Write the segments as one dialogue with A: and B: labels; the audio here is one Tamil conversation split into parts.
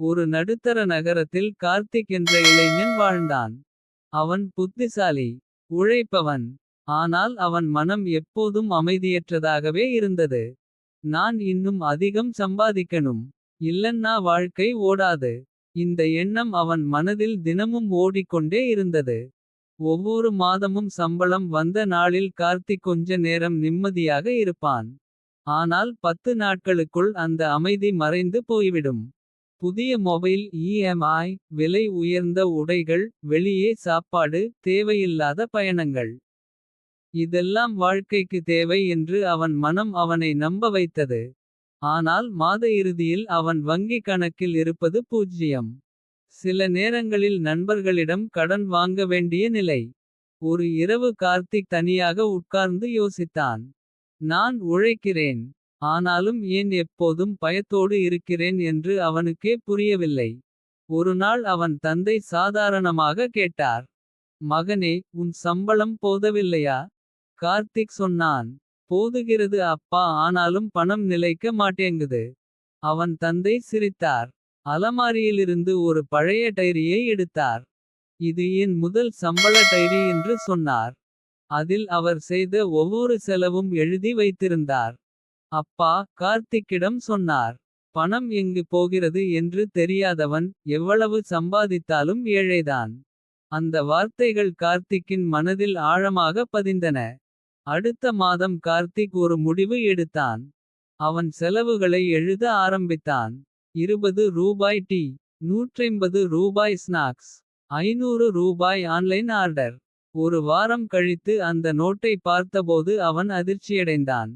A: ஒரு நடுத்தர நகரத்தில் கார்த்திக் என்ற இளைஞன் வாழ்ந்தான். அவன் புத்திசாலி உழைப்பவன். ஆனால் அவன் மனம் எப்போதும் அமைதியற்றதாகவே இருந்தது. நான் இன்னும் அதிகம் சம்பாதிக்கணும். இல்லன்னா வாழ்க்கை ஓடாது. இந்த எண்ணம் அவன் மனதில் தினமும் ஓடிக்கொண்டே இருந்தது. ஒவ்வொரு மாதமும் சம்பளம் வந்த நாளில் கார்த்திக் கொஞ்ச நேரம் நிம்மதியாக இருப்பான். ஆனால் பத்து நாட்களுக்குள் அந்த அமைதி மறைந்து போய்விடும். புதிய மொபைல் இஎம்ஐ விலை உயர்ந்த உடைகள். வெளியே சாப்பாடு தேவையில்லாத பயணங்கள். இதெல்லாம் வாழ்க்கைக்கு தேவை என்று அவன் மனம் அவனை நம்ப வைத்தது. ஆனால் மாத இறுதியில் அவன் வங்கி கணக்கில் இருப்பது பூஜ்ஜியம். சில நேரங்களில் நண்பர்களிடம் கடன் வாங்க வேண்டிய நிலை. ஒரு இரவு கார்த்திக் தனியாக உட்கார்ந்து யோசித்தான். நான் உழைக்கிறேன். ஆனாலும் ஏன் எப்போதும் பயத்தோடு இருக்கிறேன் என்று அவனுக்கே புரியவில்லை. ஒருநாள் அவன் தந்தை சாதாரணமாக கேட்டார். மகனே உன் சம்பளம் போதவில்லையா. கார்த்திக் சொன்னான். போதுகிறது அப்பா ஆனாலும் பணம் நிலைக்க மாட்டேங்குது. அவன் தந்தை சிரித்தார். அலமாரியிலிருந்து ஒரு பழைய டைரியை எடுத்தார். இது என் முதல் சம்பள டைரி என்று சொன்னார். அதில் அவர் செய்த ஒவ்வொரு செலவும் எழுதி வைத்திருந்தார். அப்பா கார்த்திக்கிடம் சொன்னார். பணம் எங்கு போகிறது என்று தெரியாதவன். எவ்வளவு சம்பாதித்தாலும் ஏழைதான். அந்த வார்த்தைகள் கார்த்திக்கின் மனதில் ஆழமாக பதிந்தன. அடுத்த மாதம் கார்த்திக் ஒரு முடிவு எடுத்தான். அவன் செலவுகளை எழுத ஆரம்பித்தான். 20 ரூபாய் டீ 150 ரூபாய் ஸ்நாக்ஸ். ஐநூறு ரூபாய் ஆன்லைன் ஆர்டர். ஒரு வாரம் கழித்து அந்த நோட்டை பார்த்தபோது அவன் அதிர்ச்சியடைந்தான்.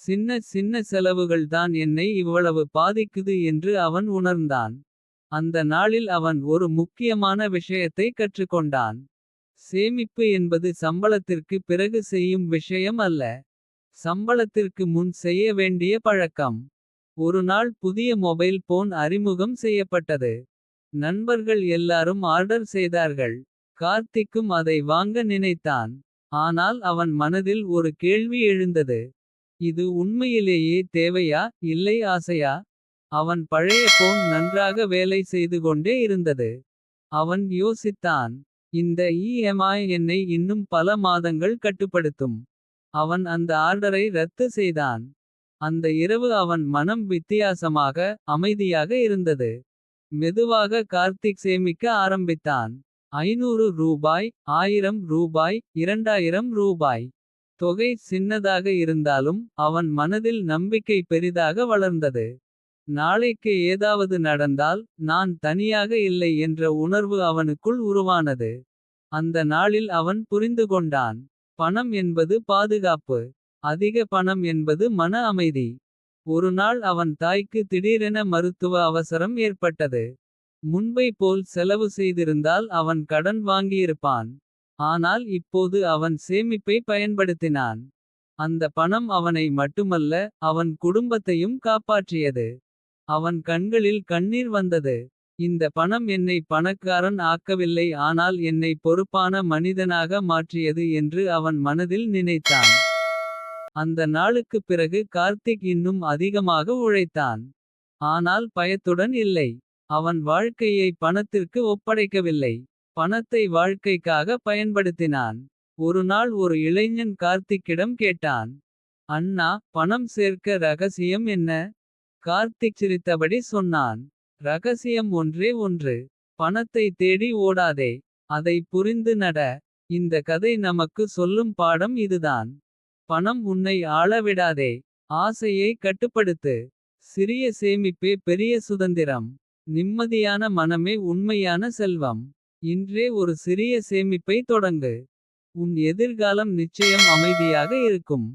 A: சின்ன சின்ன செலவுகள்தான் என்னை இவ்வளவு பாதிக்குது என்று அவன் உணர்ந்தான். அந்த நாளில் அவன் ஒரு முக்கியமான விஷயத்தை கற்றுக்கொண்டான். சேமிப்பு என்பது சம்பளத்திற்கு பிறகு செய்யும் விஷயம் அல்ல. சம்பளத்திற்கு முன் செய்ய வேண்டிய பழக்கம். ஒரு நாள் புதிய மொபைல் போன் அறிமுகம் செய்யப்பட்டது. நண்பர்கள் எல்லாரும் ஆர்டர் செய்தார்கள். கார்த்திக்கும் அதை வாங்க நினைத்தான். ஆனால் அவன் மனதில் ஒரு கேள்வி எழுந்தது. இது உண்மையிலேயே தேவையா இல்லை ஆசையா. அவன் பழைய போன் நன்றாக வேலை செய்து கொண்டே இருந்தது. அவன் யோசித்தான். இந்த இஎம்ஐ என்னை இன்னும் பல மாதங்கள் கட்டுப்படுத்தும். அவன் அந்த ஆர்டரை ரத்து செய்தான். அந்த இரவு அவன் மனம் வித்தியாசமாக அமைதியாக இருந்தது. மெதுவாக கார்த்திக் சேமிக்க ஆரம்பித்தான். ஐநூறு ரூபாய் ஆயிரம் ரூபாய் 2000 ரூபாய். தொகை சின்னதாக இருந்தாலும் அவன் மனதில் நம்பிக்கை பெரிதாக வளர்ந்தது. நாளைக்கு ஏதாவது நடந்தால் நான் தனியாக இல்லை என்ற உணர்வு அவனுக்குள் உருவானது. அந்த நாளில் அவன் புரிந்து கொண்டான் பணம் என்பது பாதுகாப்பு. அதிக பணம் என்பது மன அமைதி. ஒருநாள் அவன் தாய்க்கு திடீரென மருத்துவ அவசரம் ஏற்பட்டது. முன்பை போல் செலவு செய்திருந்தால் அவன் கடன் வாங்கியிருப்பான். ஆனால் இப்போது அவன் சேமிப்பை பயன்படுத்தினான். அந்த பணம் அவனை மட்டுமல்ல அவன் குடும்பத்தையும் காப்பாற்றியது. அவன் கண்களில் கண்ணீர் வந்தது. இந்த பணம் என்னை பணக்காரன் ஆக்கவில்லை ஆனால் என்னை பொறுப்பான மனிதனாக மாற்றியது என்று அவன் மனதில் நினைத்தான். அந்த நாளுக்குப் பிறகு கார்த்திக் இன்னும் அதிகமாக உழைத்தான். ஆனால் பயத்துடன் இல்லை. அவன் வாழ்க்கையை பணத்திற்கு ஒப்படைக்கவில்லை. பணத்தை வாழ்க்கைக்காக பயன்படுத்தினான். ஒருநாள் ஒரு இளைஞன் கார்த்திக்கிடம் கேட்டான். அண்ணா பணம் சேர்க்க ரகசியம் என்ன. கார்த்திக் சிரித்தபடி சொன்னான். ரகசியம் ஒன்றே ஒன்று. பணத்தை தேடி ஓடாதே. அதை புரிந்து நட. இந்த கதை நமக்கு சொல்லும் பாடம் இதுதான். பணம் உன்னை ஆள விடாதே. ஆசையை கட்டுப்படுத்து. சிறிய சேமிப்பே பெரிய சுதந்திரம். நிம்மதியான மனமே உண்மையான செல்வம். இன்றே ஒரு சிறிய சேமிப்பை தொடங்கு. உன் எதிர்காலம் நிச்சயம் அமைதியாக இருக்கும்.